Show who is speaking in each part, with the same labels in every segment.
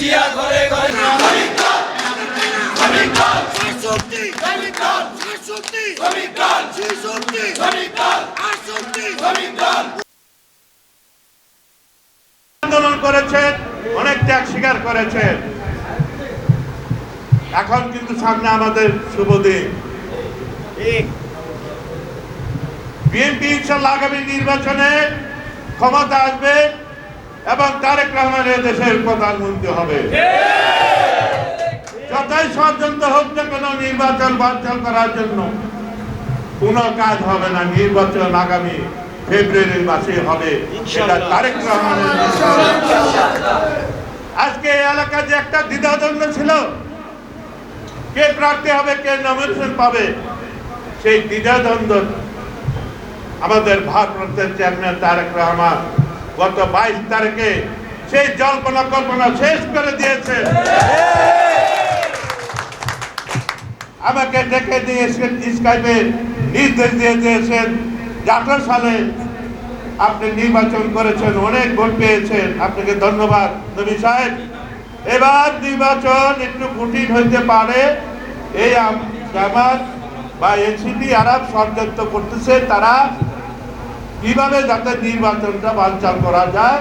Speaker 1: জিয়া ঘরে ঘরে
Speaker 2: আন্দোলন করেছেন অনেক ত্যাগ স্বীকার করেছেন। এখন কিন্তু সামনে আমাদের শুভ দিন। বিএনপি ইনশাল্লাহ আগামী নির্বাচনে ক্ষমতা আসবে। এবং তারেক রহমানের দেশের প্রধানমন্ত্রী হবে। যতই ষড়যন্ত্র হোক না কেন নির্বাচন বাঞ্চাল করার জন্য কোনো কাজ হবে না। নির্বাচন আগামী ফেব্রুয়ারি মাসে হবে। সেটা তারেক রহমানের আজকে এই এলাকায় যে একটা দ্বিধাদ্বন্দ্ব ছিল কে প্রার্থী হবে কে নমিনেশন পাবে সেই দ্বিধাদ্বন্দ্ব আমাদের ভারপ্রাপ্ত চেয়ারম্যান তারেক রহমান গত বাইশ তারিখে সেই জল্পনা কল্পনা শেষ করে দিয়েছে। আমাকে ডেকে নিয়ে স্কাইপে নির্দেশ দিয়ে দিয়েছেন যে আঠারো সালে আপনি নির্বাচন করেছেন, অনেক ভোট পেয়েছেন। আপনাকে ধন্যবাদ, নবী সাহেব। এবার নির্বাচন একটু কঠিন হইতে পারে। এই আম- জামাত বা এনসিপি আরব ষড়যন্ত্র করতেছে, তারা কীভাবে যাতে নির্বাচনটা বানচাল করা যায়,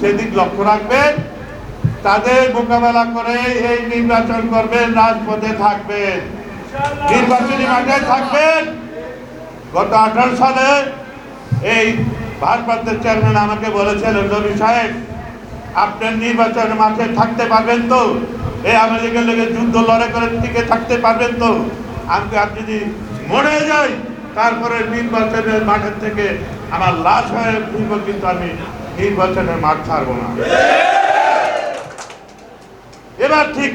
Speaker 2: সেদিক লক্ষ্য রাখবেন। তাদের মোকাবেলা করে এই নির্বাচন করবেন, রাজপথে থাকবেন। নির্বাচনী মাঠে থাকবেন। গত আঠারো সালে এই ভারপ্রাপ্ত চেয়ারম্যান আমাকে বলেছিলেন রবি সাহেব আপনার নির্বাচনের মাঠে থাকতে পারবেন তো? এই আমেরিকার লেগে যুদ্ধ, লড়াই করে টিকে থাকতে পারবেন তো? আমি আপনি যদি মরে যাই, তারপরে নির্বাচনের মাঠের থেকে আমার লাশ হয়ে ফিরব কিন্তু আমি নির্বাচনের মাঠ ছাড়বো না। এবার ঠিক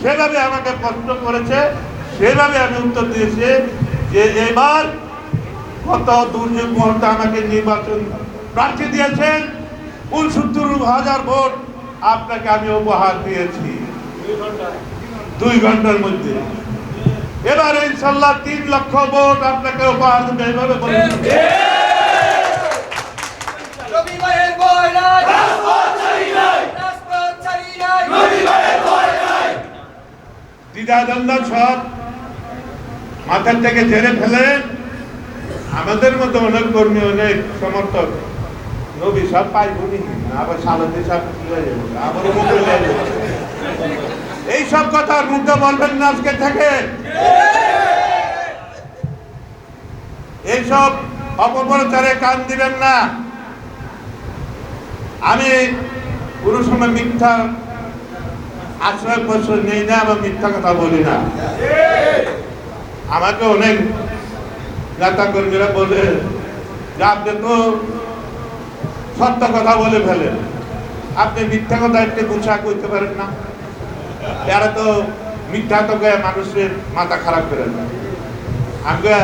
Speaker 2: সেভাবে আমাকে প্রশ্ন করেছে, সেভাবে আমি উত্তর দিয়েছি যে এবার কত দুর্যোগ মুহূর্তে আমাকে নির্বাচন প্রার্থী দিয়েছেন, উনসত্তর হাজার ভোট আপনাকে আমি উপহার দিয়েছি। দুই ঘণ্টার মধ্যে। এবার ইনশাল্লাহ তিন লক্ষ ভোট আপনাকে উপহার দেবে, এইভাবে বলেছি
Speaker 1: রবি ভাইয়ের ভয় নাই রাজপথ ছাড়ি নাই রাজপথ ছাড়ি নাই রবি ভাইয়ের ভয় নাই
Speaker 2: সব মাথার থেকে ঝেড়ে ফেলে আমাদের মতো অনেক কর্মী, অনেক সমর্থক, নবী সব পাইবনি আবার সালাতে সব এই সব কথা মুখে বলবেন না আজকে থেকে। এইসব অপপ্রচারে কান দিবেন না। আমি সময় মিথ্যা আশ্রয় প্রশ্রয় নেই না বা মিথ্যা কথা বলি না। আমাকে অনেক নেতা কর্মীরা বলে যে আপনি তো, সত্য কথা বলে ফেলেন আপনি মিথ্যা কথা একটু গুছা করতে পারেন না। এরা তো মিথ্যা তো মানুষের মাথা খারাপ করে না আমাকে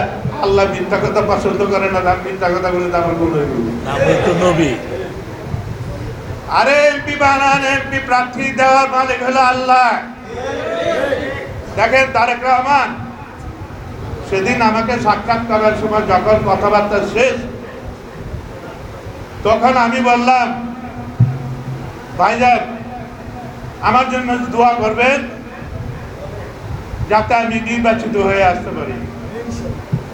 Speaker 2: আল্লাহ মিথ্যা কথা পছন্দ করে না মিথ্যা কথা বলে তো আমার কোনো
Speaker 3: নবী।
Speaker 2: আরে এমপি বানান এমপি প্রার্থী দেওয়ার মালিক হলো আল্লাহ। দেখেন তারেক রহমান, সেদিন আমাকে সাক্ষাৎ করার সময় যখন কথাবার্তা শেষ, তখন আমি বললাম, ভাইজান, আমার জন্য দোয়া করবেন যাতে আমি নির্বাচিত হয়ে আসতে পারি।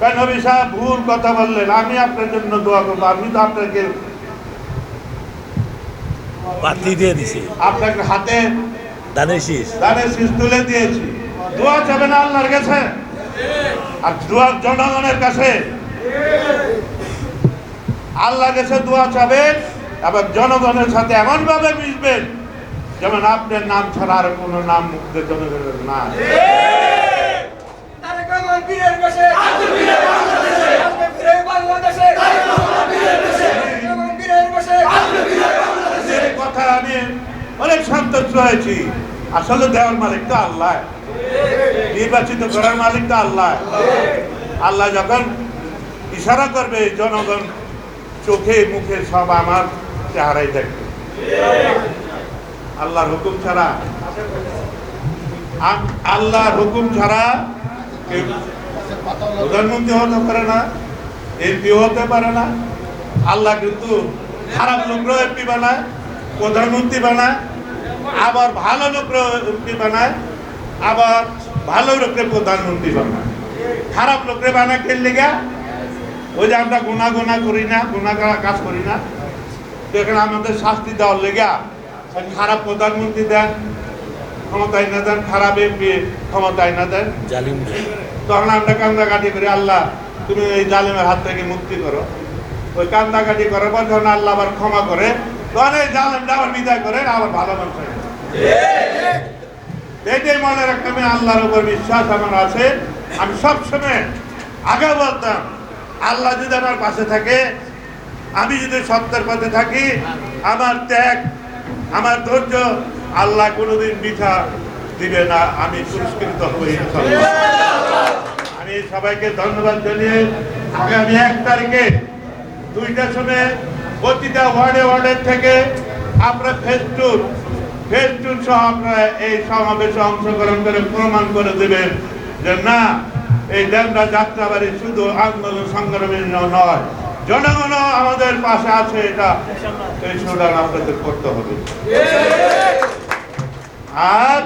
Speaker 2: কেন সাহেব ভুল কথা বললেন, আমি আপনার জন্য দোয়া করব, আমি তো আপনাকে
Speaker 3: বাতি দিয়ে দিছি।
Speaker 2: আপনাকে হাতে
Speaker 3: দানের শীষ।
Speaker 2: দানের শীষ তুলে দিয়েছি। দোয়া চাবে না আল্লাহর কাছে। আর দোয়া জনগণের কাছে। আল্লাহর কাছে দোয়া চাবেন এবং জনগণের সাথে এমন ভাবে মিশবেন যেমন আপনার নাম ছাড়া আর কোনো নাম মুক্তের জনগণের না
Speaker 1: বাংলাদেশে আব্দুল বীরের বাংলাদেশে তারেক রহমান বীরের বেশে তারেক রহমান বীরের বেশে আব্দুল বীরের বাংলাদেশে
Speaker 2: এই কথা আমি অনেক সন্তুষ্ট হয়েছি। আসলে দেওয়ার মালিক তো আল্লাহ। নির্বাচিত করার মালিক তো আল্লাহ। আল্লাহ যখন ইশারা করবে, জনগণ চোখে, মুখে সব আমার চেহারাই দেখবে। আল্লাহর হুকুম ছাড়া আল্লাহর হুকুম ছাড়া প্রধানমন্ত্রী হতে পারে না এমপি হতে পারে না। আল্লাহ কিন্তু খারাপ লোকরাও এমপি বানায়। প্রধানমন্ত্রী বানায় আবার ভালো লোককে বানায় আবার ভালো লোককে প্রধানমন্ত্রী বানায়। খারাপ লোকরে বানায় কে লেগা? ওই যে আমরা গুণা গুণা করি না গুণা কাজ করি না। তো এখানে আমাদের শাস্তি দেওয়ার লেগা খারাপ প্রধানমন্ত্রী দেন ক্ষমতায় না দেন খারাপ এমপি ক্ষমতায় না দেন।
Speaker 3: জালিম।
Speaker 2: তখন আমরা কান্দাকাটি করি আল্লাহ তুমি এই জালিমের হাত থেকে মুক্তি করো। ওই কান্দাকাটি করার পর যখন আল্লাহ আবার ক্ষমা করে আবার বিদায় আবার ভালো মানুষ যায়। এইটাই মনে রাখতে আমি আল্লাহর উপর বিশ্বাস আমার আছে আমি সবসময় আগে বলতাম আল্লাহ যদি আমার পাশে থাকে আমি যদি সত্যের পথে থাকি আমার ত্যাগ আমার ধৈর্য আল্লাহ কোনোদিন মিঠা দিবে না আমি পুরস্কৃত ইনশাআল্লাহ। আমি সবাইকে ধন্যবাদ জানিয়ে আগামী এক তারিখে দুইটার সময় প্রতিটা ওয়ার্ডে ওয়ার্ডের থেকে আপনারা ফেস টুর ফেস টুর সহ আপনারা এই সমাবেশে অংশগ্রহণ করে প্রমাণ করে দেবেন যে না এই ড্যামরা যাত্রাবাড়ি শুধু আন্দোলন সংগ্রামের নয় জনগণ আমাদের পাশে আছে এটা এই সুদান আপনাদের করতে হবে। আর